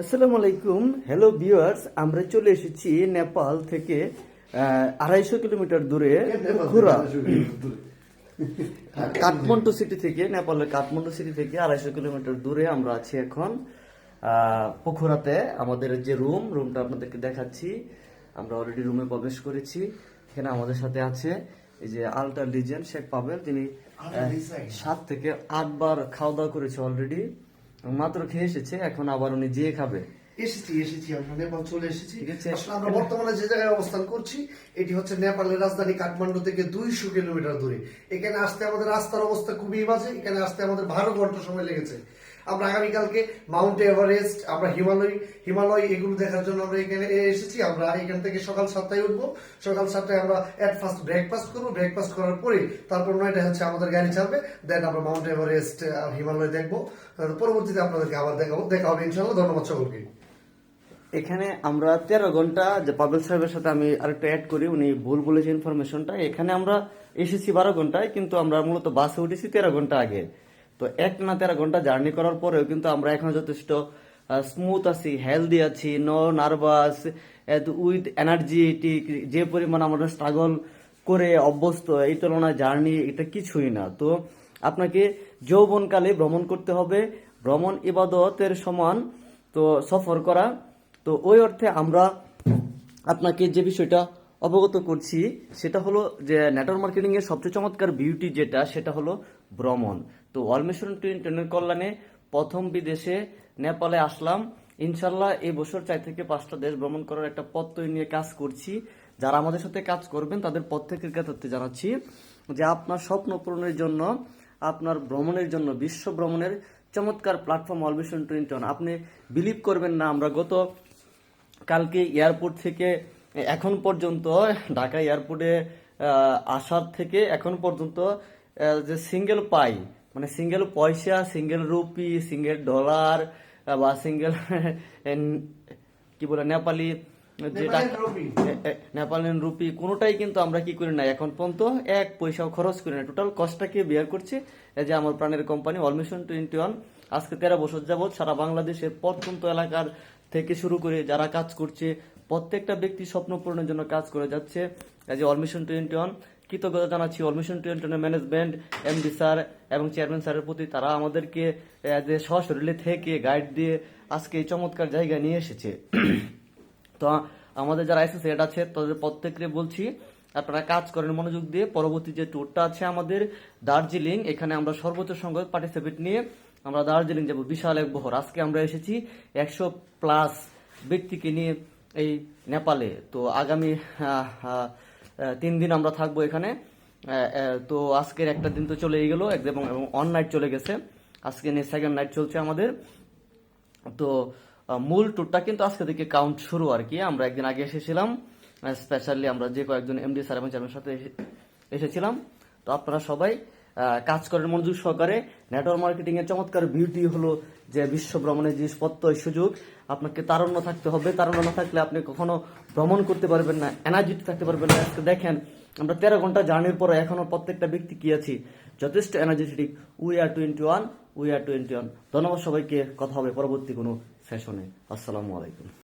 আসসালামু আলাইকুম। Hello viewers আমরা চলে এসেছি নেপাল থেকে আড়াইশো কিলোমিটার দূরে ঘোরা কাঠমান্ডু সিটি থেকে নেপালের কাঠমান্ডু সিটি থেকে আড়াইশো কিলোমিটার দূরে আমরা আছি এখন। পোখরাতে আমাদের যে রুম রুমটা আপনাদেরকে দেখাচ্ছি। আমরা অলরেডি রুমে প্রবেশ করেছি। এখানে আমাদের সাথে আছে এই যে আলটার লিজেন্ড শেখ পাবেল তিনি সাত থেকে আটবার খাওয়া দাওয়া করেছে অলরেডি মাত্র খেয়ে এসেছে এখন আবার উনি যেয়ে খাবে। এসেছি এসেছি আমরা নেপাল চলে এসেছি। আসলে আমরা বর্তমানে যে জায়গায় অবস্থান করছি এটি হচ্ছে নেপালের রাজধানী কাঠমান্ডু থেকে দুইশো কিলোমিটার দূরে। এখানে আসতে আমাদের রাস্তার অবস্থা খুবই বাজে এখানে আসতে আমাদের বারো ঘণ্টা সময় লেগেছে। আমরা আগামীকালকে মাউন্ট এভারেস্ট আমরা হিমালয় হিমালয় এগুলো দেখার জন্য আমরা এখানে এসেছি। আমরা এখান থেকে সকাল সাতটায় উঠবো। সকাল সাতটায় আমরা এট ফার্স্ট ব্রেকফাস্ট করব। ব্রেকফাস্ট করার পরে তারপর নয়টা হচ্ছে আমাদের গাড়ি চালবে দেন আমরা মাউন্ট এভারেস্ট আর হিমালয় দেখব। পরবর্তীতে আপনাদেরকে আবার দেখাবো। দেখা হবে ইনশাল্লাহ ধন্যবাদ সকলকে। এখানে আমরা তেরো ঘণ্টা, যে পাবেল সাহেবের সাথে আমি আরেকটা অ্যাড করি, উনি ভুল বলেছে ইনফরমেশনটা এখানে আমরা এসেছি বারো ঘন্টায়, কিন্তু আমরা মূলত বাসে উঠেছি তেরো ঘণ্টা আগে। তো এক না তেরো ঘণ্টা জার্নি করার পরেও কিন্তু আমরা এখনও যথেষ্ট স্মুথ আছি হেলদি আছি নো নার্ভাস উইথ এনার্জেটিক যে পরিমাণ আমরা স্ট্রাগল করে অভ্যস্ত, এই তুলনায় জার্নি এটা কিছুই না। তো আপনাকে যৌবনকালে ভ্রমণ করতে হবে। ভ্রমণ ইবাদতের সমান, তো সফর করা। তো ওই অর্থে আমরা আপনাকে যে বিষয়টা অবগত করছি, সেটা হলো যে নেটওয়ার্ক মার্কেটিং এর সবচেয়ে চমৎকার বিউটি যেটা, সেটা হলো ভ্রমণ। তো ওয়ালমেশন ট্রেনের কল্যাণে প্রথম বিদেশে নেপালে আসলাম। ইনশাল্লাহ এই বছর চার থেকে পাঁচটা দেশ ভ্রমণ করার একটা পথ তৈরি নিয়ে কাজ করছি। যারা আমাদের সাথে কাজ করবেন, তাদের প্রত্যেকের কাছে জানাচ্ছি যে আপনার স্বপ্ন পূরণের জন্য, আপনার ভ্রমণের জন্য, বিশ্ব ভ্রমণের চমৎকার প্ল্যাটফর্ম অলভিশন টুইন্টন আপনি বিলিভ করবেন না, আমরা গত কালকে এয়ারপোর্ট থেকে এখন পর্যন্ত ঢাকা এয়ারপোর্টে আসার থেকে এখন পর্যন্ত যে সিঙ্গেল পাই মানে সিঙ্গেল পয়সা সিঙ্গেল রুপি সিঙ্গেল ডলার বা সিঙ্গেল কি বলে নেপালি যে নেপালিয়ান টাকা রুপি। কোনোটাই কিন্তু আমরা কি করি না এখন পর্যন্ত এক পয়সাও খরচ করি না টোটাল কস্টটাকে বিয়ার করছে যে আমার প্রাণের কোম্পানি অলমিশন টোয়েন্টি ওয়ান আজকে তেরো বছর যাবৎ সারা বাংলাদেশের প্রত্যন্ত এলাকার থেকে শুরু করে যারা কাজ করছে প্রত্যেকটা ব্যক্তি স্বপ্ন পূরণের জন্য কাজ করে যাচ্ছে। এই যে অলমিশন টোয়েন্টি ওয়ান কৃতজ্ঞতা জানাচ্ছি অলমিশন টোয়েন্টি ওয়ানের ম্যানেজমেন্ট এমডি স্যার এবং চেয়ারম্যান স্যারের প্রতি। তারা আমাদেরকে আহ, যে সশরীরে থেকে গাইড দিয়ে আজকে এই চমৎকার জায়গায় নিয়ে এসেছে। তো আমাদের যারা অ্যাসোসিয়েট আছে তাদের প্রত্যেককে বলছি আপনারা কাজ করেন মনোযোগ দিয়ে। পরবর্তী যে ট্যুরটা আছে আমাদের দার্জিলিং এখানে আমরা সর্বোচ্চ সংখ্যক পার্টিসিপেট নিয়ে আমরা দার্জিলিং যাব। বিশাল এক বহর। আজকে আমরা এসেছি একশো প্লাস ব্যক্তিকে নিয়ে এই নেপালে। তো আগামী তিন দিন আমরা থাকব এখানে। তো আজকের একটা দিন তো চলেই গেল। এবং অন নাইট চলে গেছে। আজকে নিয়ে সেকেন্ড নাইট চলছে আমাদের। তো মূল ট্যুরটা কিন্তু আজকে থেকে কাউন্ট শুরু আর কি। আমরা একদিন আগে এসেছিলাম। স্পেশালি আমরা যে কয়েকজন এমডি স্যার এবং চেয়ারম্যানের সাথে এসে- এসেছিলাম। তো আপনারা সবাই কাজ করেন মনোযোগ সহকারে নেটওয়ার্ক মার্কেটিং এর চমৎকার বিউটি হলো যে বিশ্ব ভ্রমণের জিনিসপত্র সুযোগ, আপনাকে তারণ্য থাকতে হবে। তারণ্য না থাকলে আপনি কখনো ভ্রমণ করতে পারবেন না এনার্জি থাকতে পারবেন না। আজকে দেখেন, আমরা তেরো ঘণ্টা জার্নির পরে এখনও প্রত্যেকটা ব্যক্তি কি আছি? যথেষ্ট energetic we are twenty one we are twenty one ধন্যবাদ সবাইকে। কথা হবে পরবর্তী কোনো সেশনে আসসালামু আলাইকুম।